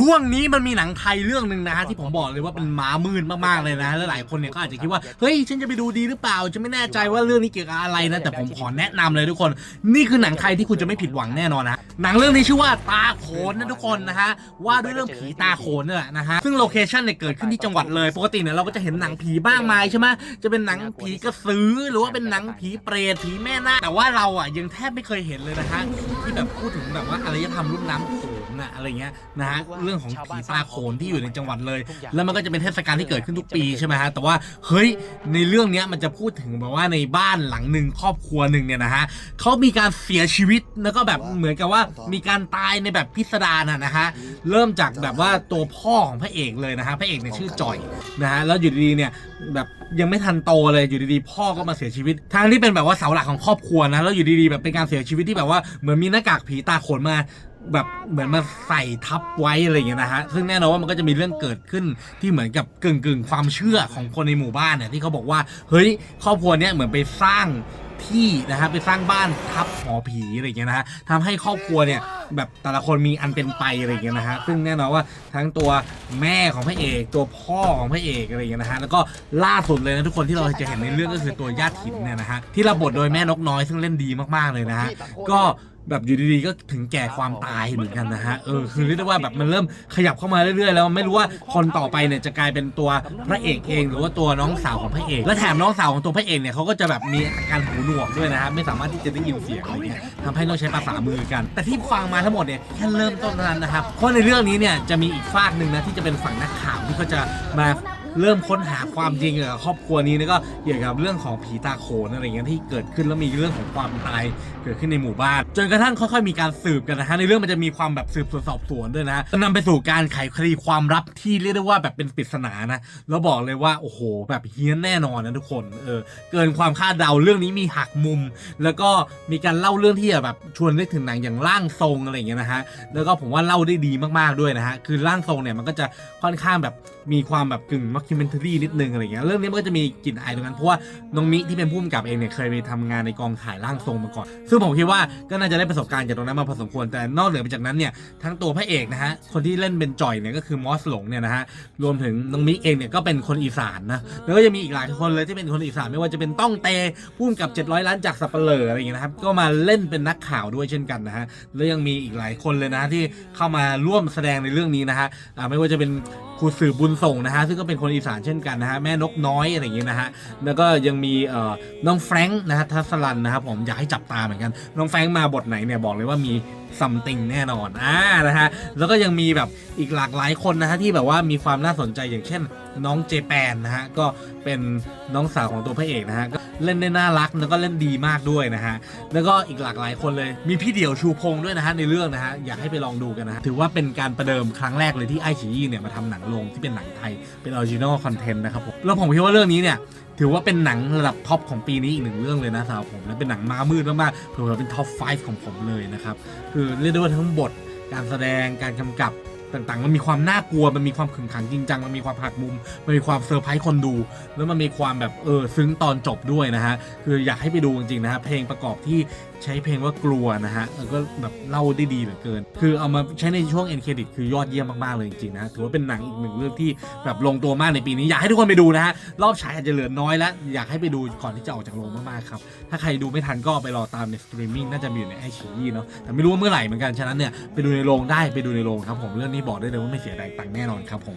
ช่วงนี้มันมีหนังไทยเรื่องหนึ่งนะฮะที่ผมบอกเลยว่าเป็นม้ามืดมากๆเลยนะแล้วหลายคนเนี่ยก็อาจจะคิดว่าเฮ้ยฉันจะไปดูดีหรือเปล่าจะไม่แน่ใจว่าเรื่องนี้เกี่ยวกับอะไรนะแต่ผมขอแนะนำเลยทุกคน นี่คือหนังไทยที่คุณจะไม่ผิดหวังแน่นอนนะหนังเรื่องนี้ชื่อว่าตาโขนนะทุกคนนะฮะว่าด้วยเรื่องผีตาโขนนี่แหละนะฮะซึ่งโลเคชั่นเนี่ยเกิดขึ้นที่จังหวัดเลยปกติเนี่ยเราก็จะเห็นหนังผีบ้างมายใช่ไหมจะเป็นหนังผีกระสือหรือว่าเป็นหนังผีเปรตผีแม่นาคแต่ว่าเราอะยังแทบไม่เคยเห็นเลยนะฮะที่แบบพูดถึงแบบว่าอารยธรรมลุ่มน้ำโขง อะอะไรเงี้ยนะฮะเรื่องของผีตาโขนที่อยู่ในจังหวัดเลย แล้วมันก็จะเป็นเทศกาลที่เกิดขึ้นทุกปีใช่ไหมฮะแต่ว่าเฮ้ยในเรื่องเนี้ยมันจะพูดถึงแบบว่าในบ้านหลังหนึ่งครอบครัวหนึ่งเนี่ยนะฮะเขามีการเสียชีวิตแล้วก็แบบเหมือนกับว่ามีการตายในแบบพิสดารน่ะนะฮะเริ่มจากแบบว่าตัวพ่อของพระเอกเลยนะฮะพระเอกเนี่ยชื่อจ่อยนะฮะแล้วอยู่ดีๆเนี่ยแบบยังไม่ทันโตเลยอยู่ดีๆ พ่อก็มาเสียชีวิตทางที่เป็นแบบว่าเสาหลักของครอบครัวนะแล้วอยู่ดีๆแบบเป็นการเสียชีวิตที่แบบว่าเหมือนมีหน้ากากผีตาโขนมา แบบเหมือนมาใส่ทับไว้อะไรอย่างเงี้ยนะฮะซึ่งแน่นอนว่ามันก็จะมีเรื่องเกิดขึ้นที่เหมือนกับกึ่งกึ่งความเชื่อของคนในหมู่บ้านเนี่ยที่เขาบอกว่าเฮ้ยครอบครัวเนี้ยเหมือนไปสร้างที่นะฮะไปสร้างบ้านทับหอผีอะไรอย่างเงี้ยนะฮะทำให้ครอบครัวเนี่ยแบบแต่ละคนมีอันเป็นไปอะไรอย่างเงี้ยนะฮะซึ่งแน่นอนว่าทั้งตัวแม่ของพระเอกตัวพ่อของพระเอกอะไรอย่างเงี้ยนะฮะแล้วก็ล่าสุดเลยนะทุกคนที่เราจะเห็นในเรื่องก็คือตัวญาติถิ่นเนี่ยนะฮะที่รับบทโดยแม่นกน้อยซึ่งเล่นดีมากๆเลยนะฮะก็แบบอยู่ดีๆก็ถึงแก่ความตายเหมือนกันนะฮะเออคือเรียกได้ว่าแบบมันเริ่มขยับเข้ามาเรื่อยๆ แล้วไม่รู้ว่าคนต่อไปเนี่ยจะกลายเป็นตัวพระเอกเอง หรือว่าตัวน้องสาวของพระเอก และแถมน้องสาวของตัวพระเอกเนี่ยเขาก็จะแบบมีอาการหูหนวกด้วยนะฮะไม่สามารถที่จะได้ยินเสียงอะไรเงี้ยทำให้ต้องใช้ภาษามือกัน แต่ที่ฟังมาทั้งหมดเนี่ยแค่เริ่มต้นเท่านั้นนะครับเพราะในเรื่องนี้เนี่ยจะมีอีกฝากหนึ่งนะที่จะเป็นฝั่งนักข่าวที่เขาจะมา เริ่มค้นหาความจริงเกี่ยวกับครอบครัวนี้แล้วก็เกี่ยวกับเรื่องของผีตาโขนอะไรอย่างเงี้ยที่เกิดขึ้นแล้วมีเรื่องของความตายเกิดขึ้นในหมู่บ้าน จนกระทั่งค่อยๆมีการสืบกันนะฮะในเรื่องมันจะมีความแบบสืบสวนสอบสวนด้วยนะฮะนำไปสู่การไขคดีความลับที่เรียกได้ว่าแบบเป็นปริศนานะแล้วบอกเลยว่าโอ้โห แบบเฮี้ยนแน่นอนนะทุกคนเออเกินความคาดเดาเรื่องนี้มีหักมุม แล้วก็มีการเล่าเรื่องที่แบบชวนนึกถึงหนังอย่างร่างทรงอะไรอย่างเงี้ยนะฮะแล้วก็ผมว่าเล่าได้ดีมากๆด้วยนะฮะคือร่างทรงเนี่ยมันก็จะค่อนข้างแบบมีความแบบกึ่งมัคคิเมนทรีนิดนึงอะไรเงี้ยเรื่องนี้มันก็จะมีกลิ่นอายตรงนั้นเพราะว่าน้องมิที่เป็นผู้กำกับเองเนี่ยเคยไปทำงานในกองถ่ายร่างทรงมาก่อน ซึ่งผมคิดว่าก็น่าจะได้ประสบการณ์จากตรงนั้นมาพอสมควรแต่นอกเหนือไปจากนั้นเนี่ยทั้งตัวพระเอกนะฮะคนที่เล่นเป็นจ่อยเนี่ยก็คือมอสหลงเนี่ยนะฮะรวมถึงน้องมิเองเนี่ยก็เป็นคนอีสานนะแล้วก็จะมีอีกหลายคนเลยที่เป็นคนอีสานไม่ว่าจะเป็นต้องเตผู้กำกับ 700 ล้านจากสับเปลออะไรอย่างเงี้ยนะครับก็มาเล่นเป็นนักข่าวด้วยเช่นกันนะฮะแล้วยังมีอีกหลายคนเลยนะที่เข้ามาร่วมแสดงในเรื่องนี้นะฮะไม่ว่าจะเป็น ครูสืบบุญส่งนะฮะซึ่งก็เป็นคนอีสานเช่นกันนะฮะแม่นกน้อยอะไรอย่างเงี้ยนะฮะแล้วก็ยังมีเอ่อน้องแฟรงค์นะฮะทัสลันนะครับผมอยากให้จับตาเหมือนกันน้องแฟรงค์มาบทไหนเนี่ยบอกเลยว่ามีซัมติงแน่นอนอ่านะฮะแล้วก็ยังมีแบบอีกหลากหลายคนนะฮะที่แบบว่ามีความน่าสนใจอย่างเช่น น้องเจแปนนะฮะก็เป็นน้องสาวของตัวพระเอกนะฮะ เล่นได้น่ารักแล้วก็เล่นดีมากด้วยนะฮะแล้วก็อีกหลากหลายคนเลยมีพี่เดี่ยวชูพงด้วยนะฮะในเรื่องนะฮะอยากให้ไปลองดูกันนะฮะถือว่าเป็นการประเดิมครั้งแรกเลยที่ไอฉีเนี่ยมาทำหนังลงที่เป็นหนังไทยเป็นออริจินอลคอนเทนต์นะครับผมแล้วผมคิดว่าเรื่องนี้เนี่ยถือว่าเป็นหนังระดับท็อปของปีนี้อีกหนึ่งเรื่องเลยนะสำหรับผมและเป็นหนังมามืดมากๆเผื่อๆเป็นท็อป 5 ของผมเลยนะครับคือเรียกได้ว่าทั้งบทการแสดงการกำกับ ต่างๆ มันมีความน่ากลัว มันมีความขึงขังจริงจัง มันมีความหักมุม มันมีความเซอร์ไพรส์คนดู แล้วมันมีความแบบเออซึ้งตอนจบด้วยนะฮะ คืออยากให้ไปดูจริงๆนะฮะ เพลงประกอบที่ ใช้เพลงว่ากลัวนะฮะแล้วก็แบบเล่าได้ดีเหลือเกิน คือเอามาใช้ในช่วงเอ็นเครดิตคือยอดเยี่ยมมาก ๆ เลยจริง ๆ นะ ถือว่าเป็นหนังอีกหนึ่งเรื่องที่แบบลงตัวมากในปีนี้ อยากให้ทุกคนไปดูนะฮะ รอบฉายอาจจะเหลือน้อยแล้ว อยากให้ไปดูก่อนที่จะออกจากโรงมาก ๆ ครับ ถ้าใครดูไม่ทันก็ไปรอตามในสตรีมมิ่งน่าจะมีอยู่ในไอชีเนาะแต่ไม่รู้ว่าเมื่อไหร่เหมือนกันฉะนั้นเนี่ยไปดูในโรงได้ไปดูในโรงครับผมเรื่องนี้บอกได้เลยว่าไม่เสียดายตังค์แน่นอนครับผม